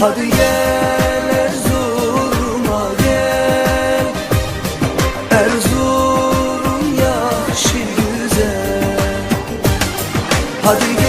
Hadi gel Erzurum'a gel. Erzurum yaşı güzel. Hadi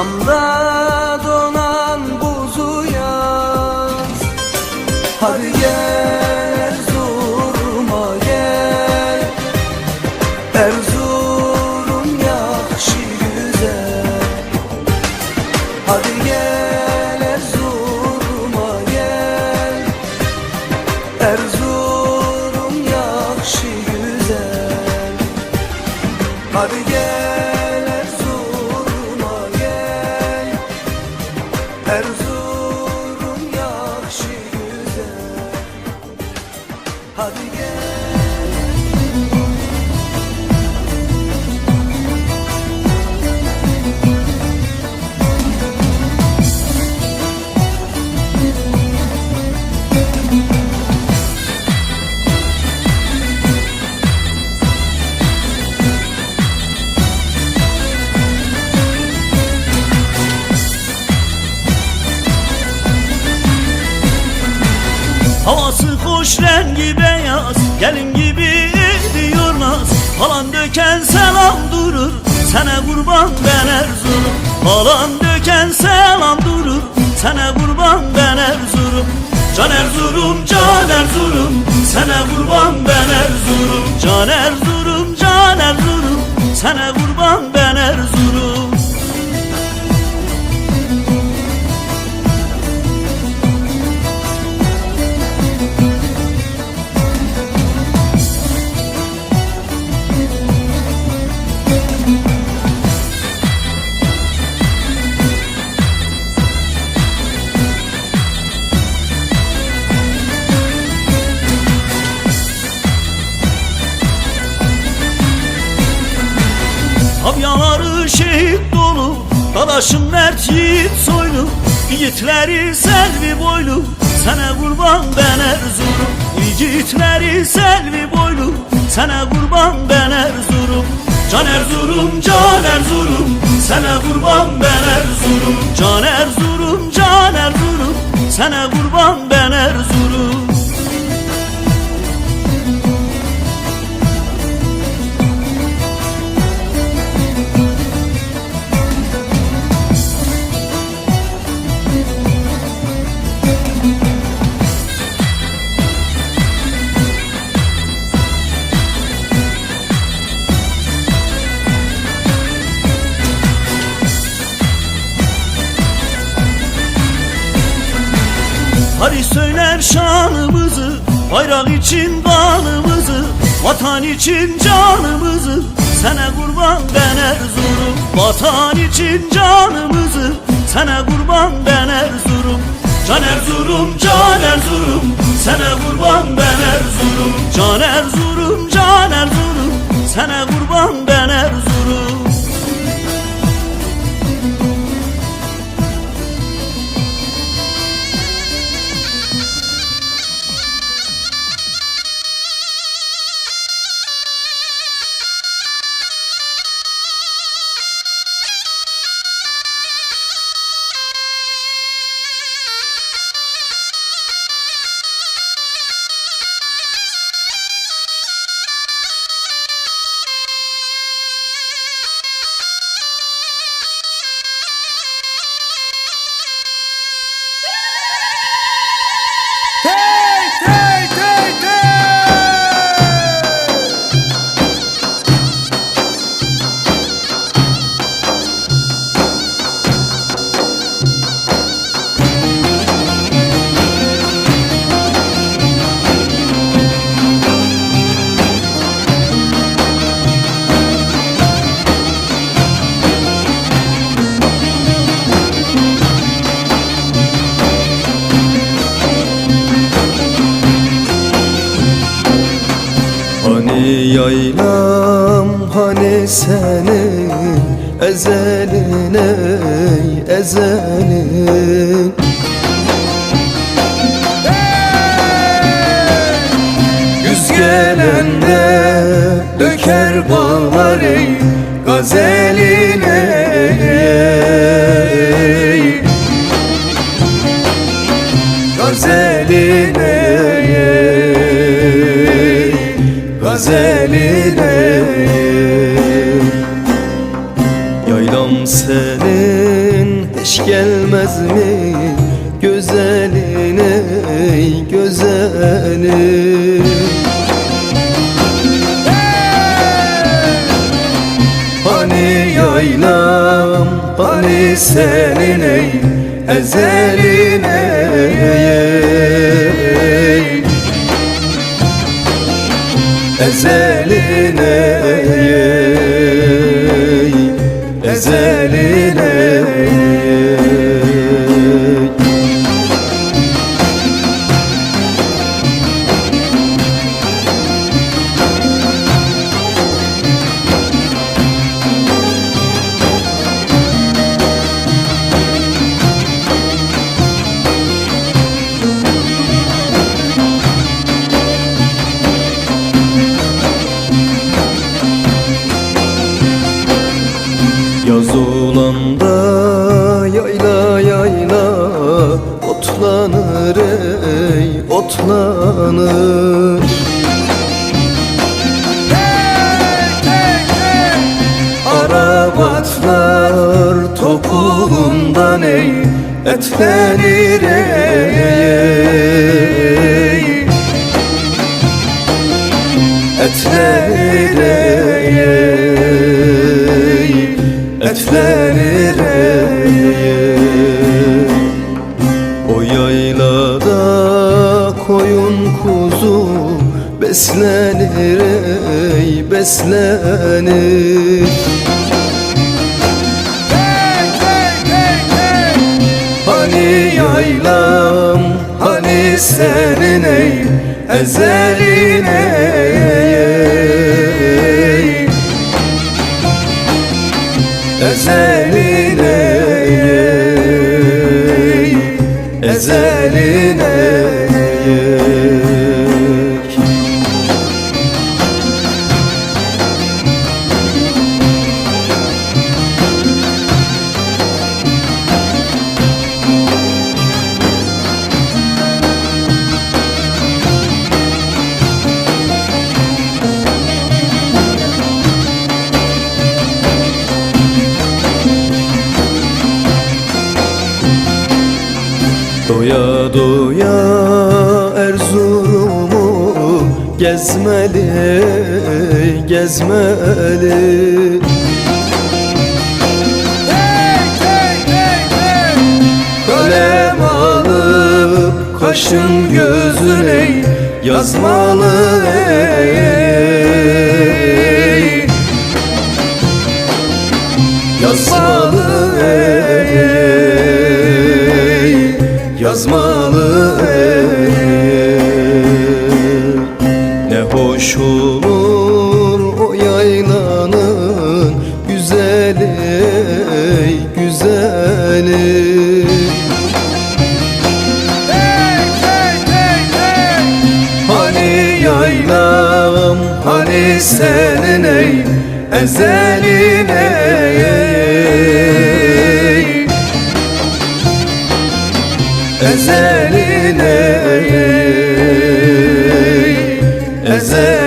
I'm damla döken selam durur Sana kurban ben Erzurum. Falan döken selam durur Sana kurban ben Erzurum. Can Erzurum, can Erzurum Sana kurban ben Erzurum. Can Erzurum, can Erzurum Sana kurban ben Erzurum Avyaları şehit dolu Dadaşım mert yiğit soylu Yiğitleri selvi boylu Sana kurban ben Erzurum Yiğitleri selvi boylu Sana kurban ben Erzurum Can Erzurum, can Erzurum Sana kurban ben Erzurum Can Erzurum, can Erzurum Sana kurban Bayrak için kanımızı Vatan için canımızı Sana kurban ben Erzurum Vatan için canımızı Sana kurban ben Erzurum Can Erzurum, can Erzurum Sana kurban ben Erzurum Can Erzurum, yaylam hani senin ezelin ey ezelin? Güz gelende döker bağlar ey gazelin ey. Gazelin ey Gazelin Yaylam hani senin ey Ezelin ey. Ezelin ey Ezelin otlanır Arabatlar topuğundan ey Etlenir ey? Etlenir ey Etlenir ey Beslenir ey beslenir. Hani yaylam hani senin ey Ezelin ey. Ezelin ey Ezelin ey Doya doya Erzurum'u gezmeli, gezmeli. Kalem alıp kaşın gözün ey yazmalı ey Yazmalı ey. Ne hoş olur o yaylanın Güzeli ey güzeli. Hani yaylam hani senin ey Ezelin ey. Ezelin ey Ezelin